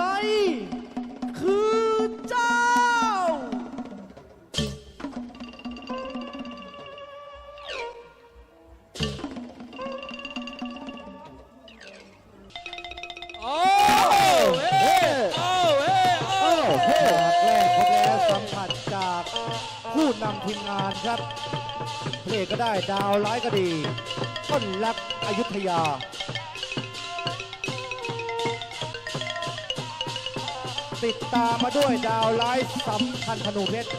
ร คือเจ้า โอ้เฮ้โอ้เฮ้โอ้โอ้โหแรกพบแล้วสัมผัสจากผู้นำทีมงานครับเพลงก็ได้ดาวร้ายก็ดี ต้นรักอยุธยา ติดตามมาด้วยดาวไลท์สัมพันธ์ธนูเพชร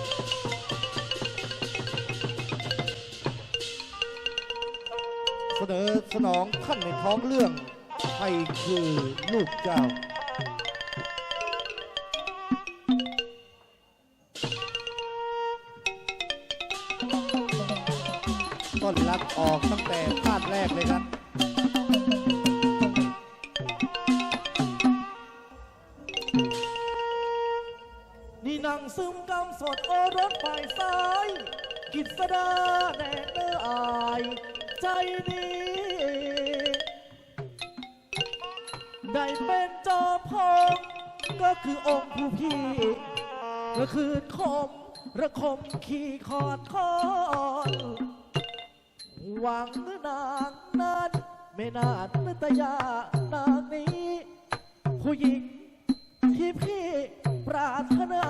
เสนอสนองท่านในท้องเรื่องใครคือลูกเจ้า นี่นั่งซึมกำสดโอรสฝ่ายซ้าย กิษดาแน่เนื้ออาย ใจนี้ ได้เป็นจอมพงก็คือองค์ผู้พี่ก็คือคมระคมขี่คอดคอนหวังนางนั้นไม่นานนตยานางนี้ ผู้หญิงที่พี่ ปรารถนา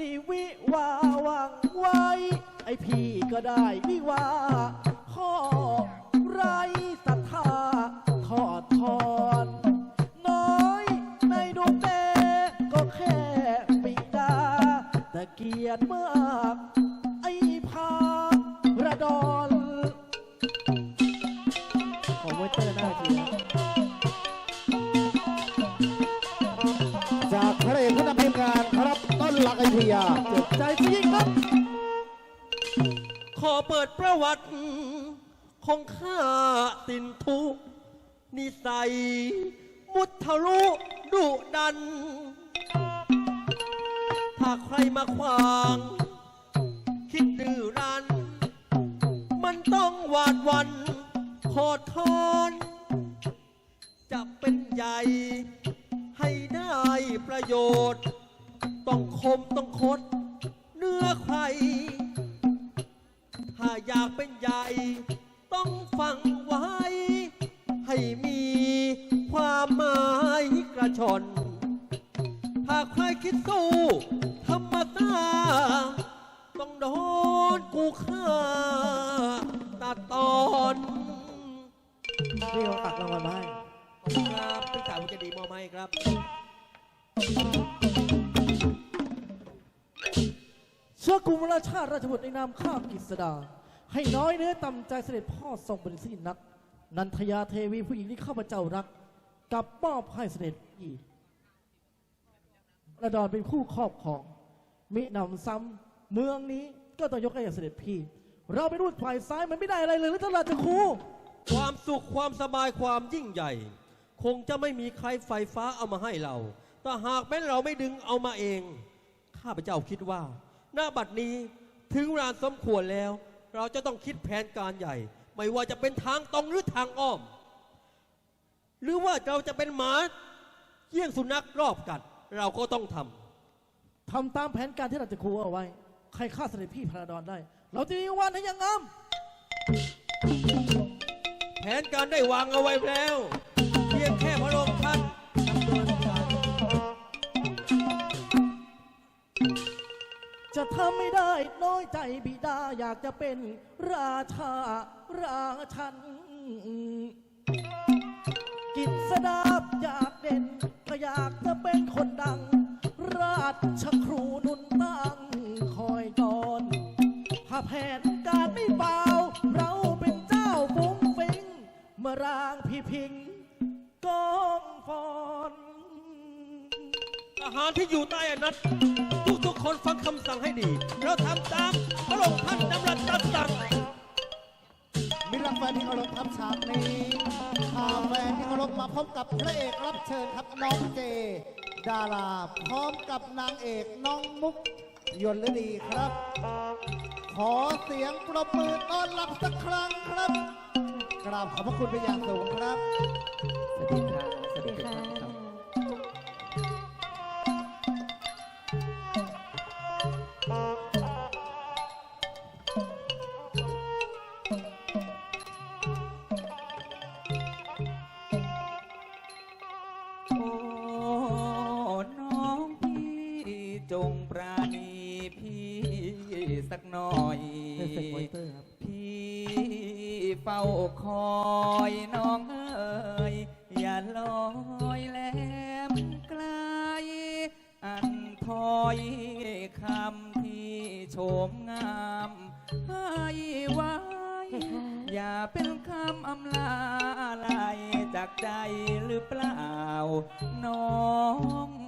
นิวิวาหวังไว้ ไอพี่ก็ได้วิวา จริงครับ ขอเปิดประวัติของข้าตินทุ นิสัย มุทะลุดุดัน ถ้าใครมาขวาง คิดดื้อรั้น มันต้องหวาดวันขอทอนจะเป็นใหญ่ให้ได้ประโยชน์ ต้องคมต้องคด เนื้อใครถ้าอยากเป็นใหญ่ ต้องฟังไว้ ให้มีความหมายกระชอนถ้าใครคิดสู้ธรรมตา ต้องโดนกูฆ่าตัดตอนนี่เขาตักรางวัลมาให้ครับพี่สาวคุณจะดีมอบให้ครับ เชื้อกุมราชาติราชบุตรในนามข้ามกิษดา ให้น้อยเนื้อต่ำใจเสด็จพ่อทรงบริสินัก นันทยาเทวีผู้หญิงที่ข้าพเจ้ารักกลับมอบให้เสด็จพี่ระดอนเป็นผู้ครอบครอง มิหนำซ้ำเมืองนี้ก็ต้องยกให้กับเสด็จพี่ เราไปรูดฝ่ายซ้ายมันไม่ได้อะไรเลยหรือตลาดจะคูความสุขความสบายความยิ่งใหญ่ คงจะไม่มีใครไฟฟ้าเอามาให้เรา แต่หากแม้เราไม่ดึงเอามาเอง ข้าพเจ้าคิดว่า หน้าบัดนี้ถึงเวลาสมควรแล้ว เราจะต้องคิดแผนการใหญ่ ไม่ว่าจะเป็นทางตรงหรือทางอ้อม หรือว่าเราจะเป็นหมาเยี่ยงสุนัขรอบกัด เราก็ต้องทำทำตามแผนการที่เราจะครูเอาไว้ ใครฆ่าเสด็จพี่พระดอนได้ เราจะมีวันให้อยังงามแผนการได้วางเอาไว้แล้ว เพียงแค่พระองค์ จะทำไม่ได้น้อยใจบิดาอยากจะเป็นราชาราชัน กิจสดาบอยากเด่นก็อยากจะเป็นคนดัง ราชครูนุนตั้งคอยก่อนถ้าแผนการไม่เบาเราเป็นเจ้าฟุ้งฟิงเมื่อร่างพี่พิงกองฟอนทหารที่อยู่ใต้อนัต ดี เราทำตามพระองค์ท่านดำรัสตัดสั่งมิตรรักแฟนที่เคารพครับฉากนี้พาแฟนที่เคารพมาพบกับพระเอกรับเชิญครับน้องเจ ดาราพร้อมกับนางเอกน้องมุกยนฤดีครับ ขอเสียงปรบมือต้อนรับสักครั้งครับ กราบขอบพระคุณเป็นอย่างสูงครับ สวัสดีครับสวัสดีครับ โอ้น้องพี่จงปราณีพี่สักหน่อยเอฟเฟกต์มอนิเตอร์ครับ พี่เฝ้าคอยน้องเอ๋ยอย่าลอ ใจหรือเปล่า น้อง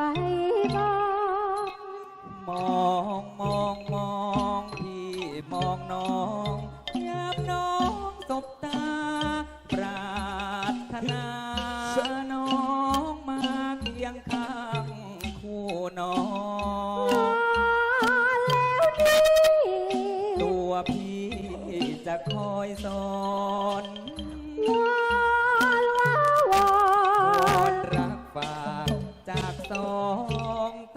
ใบบอมองมองมองพี่มองน้อง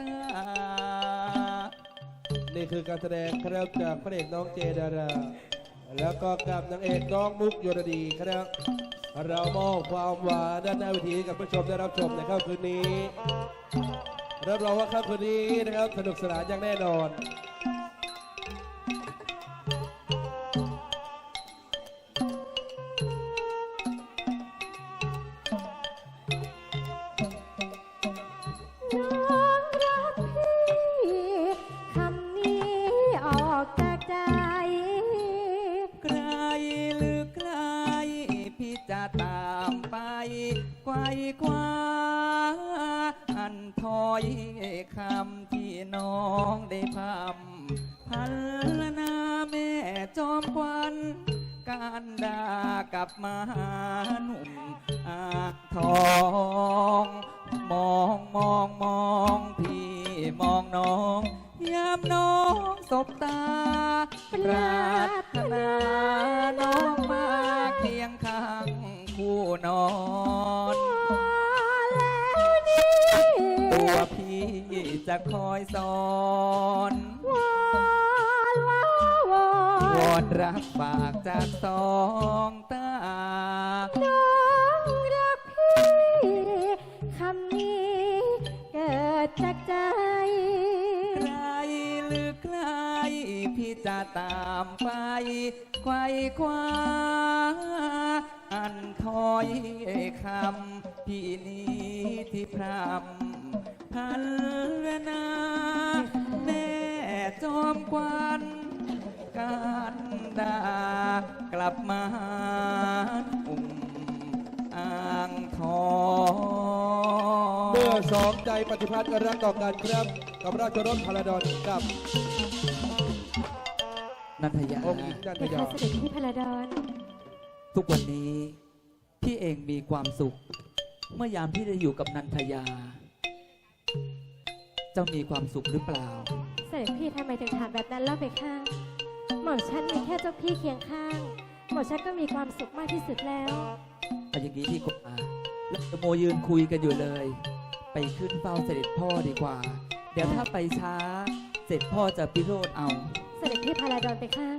ตา นี่คือการแสดงครับจากพระเอกน้องเจดารา แล้วก็กับนางเอกน้องมุกโยรดีครับ เรามอบความหวานด้านหน้าเวทีกับผู้ชมได้รับชมในค่ำคืนนี้รับรองว่าค่ำคืนนี้นะครับสนุกสนานอย่างแน่นอน ไกวคว้าอันถอยคำที่น้องได้พำพันลนาแม่จอมควันการดากับมหาหนุ่มอาทอง มองมองมองพี่มองน้องยามน้องสบตาปรารถนาน้อง นอนแล้วนี่ตัวพี่จะคอยสอนวอนว้าวอวอนนรักฝากจากสองตาน้องรักพี่คำนี้เกิดจากใจ ใครหรือใคร พี่จะตามไปไขว้คว้า อันถอยคำพี่นี้ที่พรำพันนาแม่จอมควันการดากลับมาอุ่มอ่างทองเมื่อสองใจปฏิพัทธ์รักต่อกันครับกับราชรถพาราดอนกับนันทยาองค์หญิงนันทเป็นยาข้าเสด็จพี่พลาดอน ทุกวันนี้พี่เองมีความสุข เมื่อยามที่ได้อยู่กับนันทยา เจ้ามีความสุขหรือเปล่า เสด็จพี่ทำไมถึงถามแบบนั้นเล่าไปข้างหม่อมฉันมีแค่เจ้าพี่เคียงข้าง หม่อมฉันก็มีความสุขมากที่สุดแล้วเอาอย่างนี้ดีกว่าแล้วโมยืนคุยกันอยู่เลย ไปขึ้นเฝ้าเสด็จพ่อดีกว่า เดี๋ยวถ้าไปช้า เสร็จพ่อจะพิโรธเอา เสด็จพี่พาราดอนไปข้าง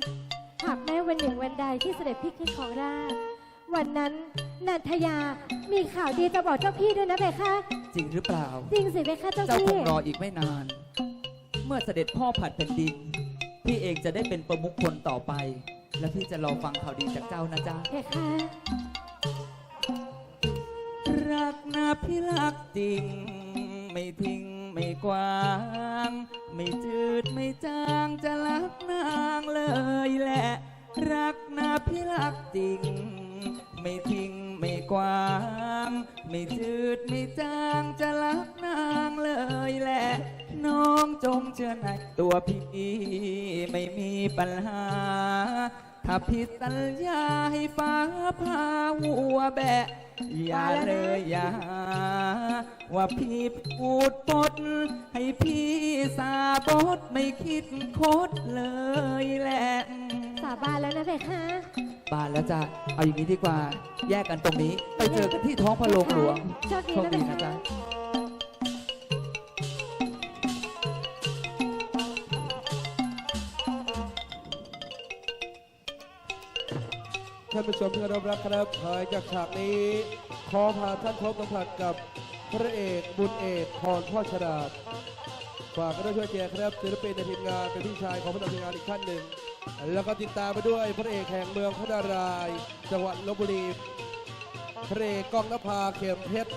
หากแม้วันหนึ่งวันใดที่เสด็จพี่คิดของราชย์วันนั้นนันทยามีข่าวดีจะบอกเจ้าพี่ด้วยนะเบค่ะจริงหรือเปล่า จริงสิเบค่ะเจ้าเจ้าพี่คงรออีกไม่นาน เมื่อเสด็จพ่อผัดแผ่นดิน พี่เองจะได้เป็นประมุขคนต่อไป และพี่จะรอฟังข่าวดีจากเจ้านะจ๊ะ เบค่ะรักนะพี่รักจริง ไม่ทิ้ง ไม่กว้าง ไม่จืดไม่จางจะรักนางเลยแหละ รักนะพี่รักจริง ไม่ทิ้งไม่กว้าง ไม่จืดไม่จางจะรักนางเลยแหละ น้องจงเชื่อในตัวพี่ไม่มีปัญหา ถ้าผิดสัญญาให้ฟ้าพาหัวแบะ อย่าเลยอย่าหาว่าพี่พูดปด ให้พี่สาบดไม่คิดคดเลยแหละสาบานแล้วนะเพคะบานแล้วจ้ะเอาอย่างนี้ดีกว่า แยกกันตรงนี้ ไปเจอกันที่ท้องพระโรงหลวงโชคดีโชคนะเพดีคะนะจ๊ะานผู้ชมที่เคารพรักครับหายจากฉากนี้ ขอพาท่านพบสัมผัสกับพระเอกบุญเอกพรพ่อชราดฝากกันด้วยช่วยแจกครับศิลปินในทีมงานเป็นพี่ชายของผู้นำทีมงานอีกท่านหนึ่ง แล้วก็ติดตามไปด้วยพระเอกแห่งเมืองพระนารายณ์จังหวัดลบบุรีพระเอกกองนภาเข็มเพชร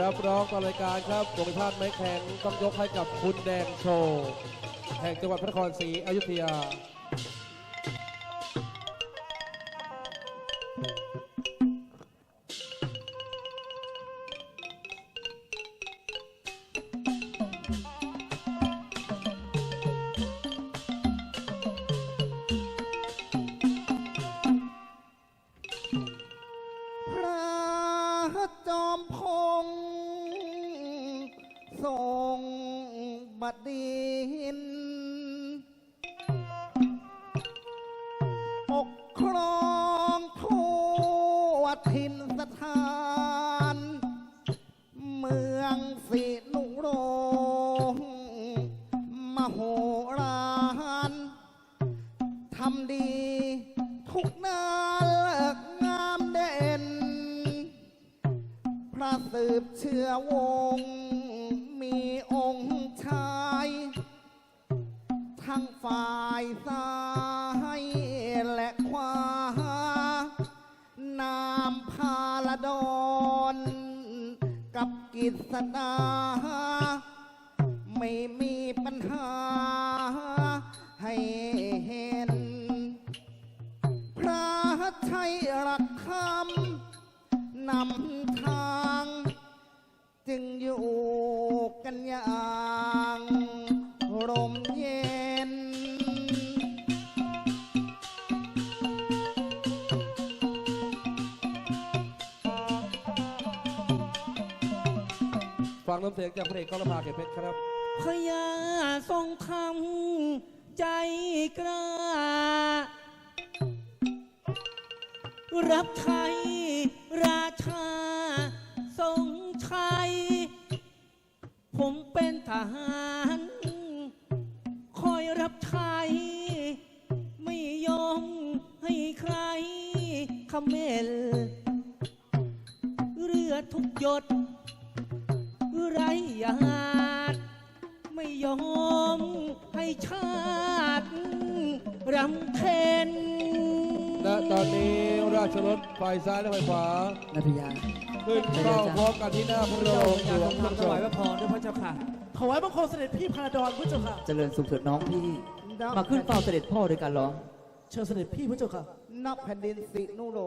รับรองต่อรายการครับวงพาดไม้แข็งต้องยกให้กับคุณแดงโชว์แห่งจังหวัดพระนครศรีอยุธยา ระจอมพงษ์ทรงบัดดี สืบเชื้อวงศ์มีองค์ชาย ทั้งฝ่ายซ้ายและขวานามพาลดอนกับกิษดาไม่มีปัญหาให้เห็น พระชัยรักคำนำทาง จึงอยู่กันอย่างร่มเย็น ฟังน้ำเสียงจากพระเอกกองนภาเข็มเพชรครับพญาทรงทำใจกล้า รับใช้ราชา ผมเป็นทหาร คอยรับใช้ไม่ยอมให้ใครคำเมลเรือทุกหยด ไรญาติไม่ยอมให้ชาติรำเค็นและตอนนี้ราชรถฝ่ายซ้ายและฝ่ายขวา นัทยา ขึ้นเข้าพร้อมกันที่หน้าพระโรงหลวงท่านผู้ชมถวายบังคมเสด็จพี่พระดอนพระเจ้าค่ะ เจริญสุขเถิดน้องพี่ มาขึ้นเฝ้าเสด็จพ่อด้วยกันเหรอเชิญเสด็จพี่พระเจ้าค่ะ นับแผ่นดินสินุโร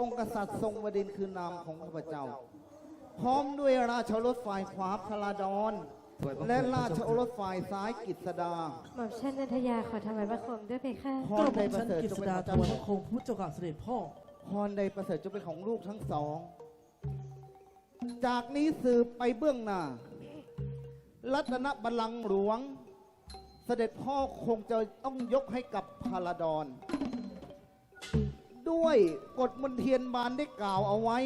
องค์กษัตริย์ทรงบดินคือนามของข้าพเจ้า พร้อมด้วยราชโอรสฝ่ายขวาพระลาดอนและราชโอรสฝ่ายซ้ายกิษดาหม่อมชันนันทยาขอถวายบังคมด้วยเพคะพก็รบใดอกประเสริฐกฤจงษเป็นดาถเจ้าวายบังคมพระเจ้าค่ะเสด็จพ่อ พรใดประเสริฐจงเป็นของลูกทั้งสอง จากนี้สืบไปเบื้องหน้า รัตนบัลลังก์หลวง เสด็จพ่อคงจะต้องยกให้กับพาราดอนด้วยกฎมนเทียนบานได้กล่าวเอาไว้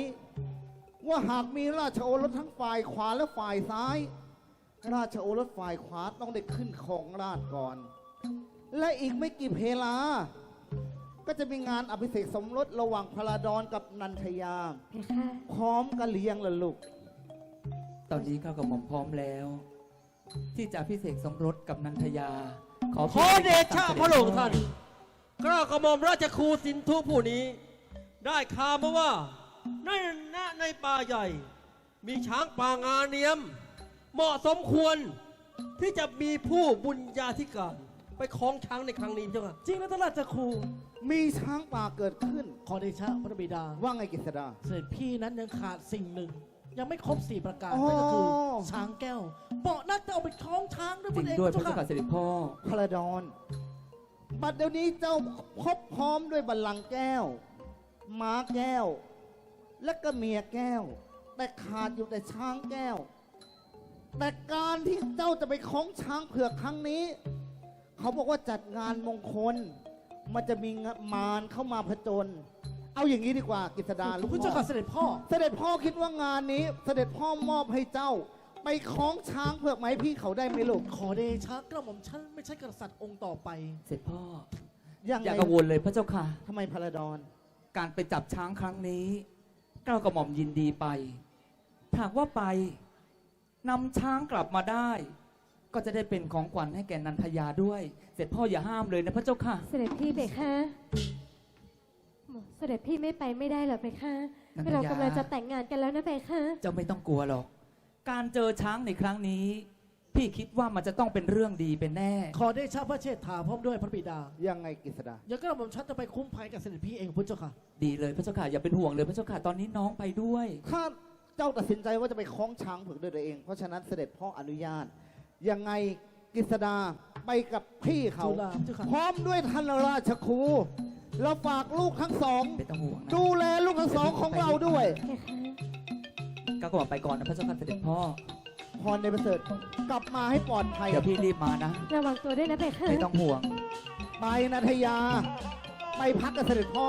ว่าหากมีราชโอรสทั้งฝ่ายขวาและฝ่ายซ้าย ราชโอรสฝ่ายขวาต้องได้ขึ้นของราชก่อน และอีกไม่กี่เพลา ก็จะมีงานอภิเษกสมรสระหว่างพระราดอนกับนันทยา เพคะพร้อมกันเลี้ยงละลูก ตอนนี้ข้ากับหม่อมพร้อมแล้ว ที่จะพิเศษสมรสกับนันทยา ขอขอเดชะพระโลงท่านกล้ากระหม่อมราชครูสินทุผู้นี้ ได้ข่าวมาว่าในณในป่าใหญ่ มีช้างป่างาเนียม เหมาะสมควรที่จะมีผู้บุญญาธิการ ไปคล้องช้างในครั้งนี้เจ้าค่ะจริงนะท่านราชครูมีช้างป่าเกิดขึ้น ขอเดชะพระบิดาว่าไงกิษดา เสด็จพี่นั้นยังขาดสิ่งหนึ่ง ยังไม่ครบสี่ประการอ๋อนั่นก็คือ ช้างแก้วเบาะนักจะเอาไปคล้องช้างด้วยจพริงระเอกด้วยพพระระเจ้าเจ้าค่ะค่ะเสด็จพ่อ พระราดอนบัดเดี๋ยวนี้เจ้าพบพร้อมด้วยบัลลังก์แก้ว ม้าแก้ว และก็เมียแก้ว แต่ขาดอยู่แต่ช้างแก้ว แต่การที่เจ้าจะไปคล้องช้างเผือกครั้งนี้ เขาบอกว่าจัดงานมงคล มันจะมีมารเข้ามาผจญเอาอย่างนี้ดีกว่ากิษดาลูกพระพ่เจ้าอค่ะเสด็จพ่อ เสด็จพ่อคิดว่างานนี้ เสด็จพ่อมอบให้เจ้า ไปคล้องช้างเผือกไหมพี่เขาได้ไหมลูกขอเดชะกระหม่อมฉันไม่ใช่กษัตริย์องค์ต่อไป เสร็จพ่อ ยังอย่าไงกังวลเลยพระเจ้าค่ะ ทำไมพระดอน การไปจับช้างครั้งนี้เกล้ากระหม่อมยินดีไปหากว่าไปนำช้างกลับมาได้ ก็จะได้เป็นของขวัญให้แก่นันทยาด้วย เสร็จพ่ออย่าห้ามเลยนะพระเจ้าค่ะ เสด็จพี่เบคะเสด็จพี่ไม่ไปไม่ได้หรอกเบคะนันทยา เรากำลังจะแต่งงานกันแล้วนะเบคะเจ้าไม่ต้องกลัวหรอก การเจอช้างในครั้งนี้ พี่คิดว่ามันจะต้องเป็นเรื่องดีเป็นแน่ ขอเดชะพระเชษฐาพร้อมด้วยพระบิดา ยังไงกิษดา อย่ากระหม่อมฉันจะไปคุ้มภัยกับเสด็จพี่เองพระเจ้าค่ะ ดีเลยพระเจ้าค่ะอย่าเป็นห่วงเลยพระเจ้าค่ะตอนนี้น้องไปด้วยถ้าเจ้าตัดสินใจว่าจะไปคล้องช้างเผือกด้วยตัวเอง เพราะฉะนั้นเสด็จพ่ออนุญาต ยังไงกฤษดาไปกับพี่เขา จุฬาเจ้าค่ะ พร้อมด้วยท่านราชครูเราฝากลูกทั้งสอง ไม่ต้องห่วงนะดูแลลูกทั้งสองของเราด้วยเบคะก็กระหม่อมไปก่อนนะพระเจ้าค่ะเสด็จพ่อ พรในประเสริฐกลับมาให้ปลอดภัย เดี๋ยวพี่รีบมานะ ระวังตัวด้วยนะเบคะ ไม่ต้องห่วง ไปนัทยา ไปพักกับเสด็จพ่อ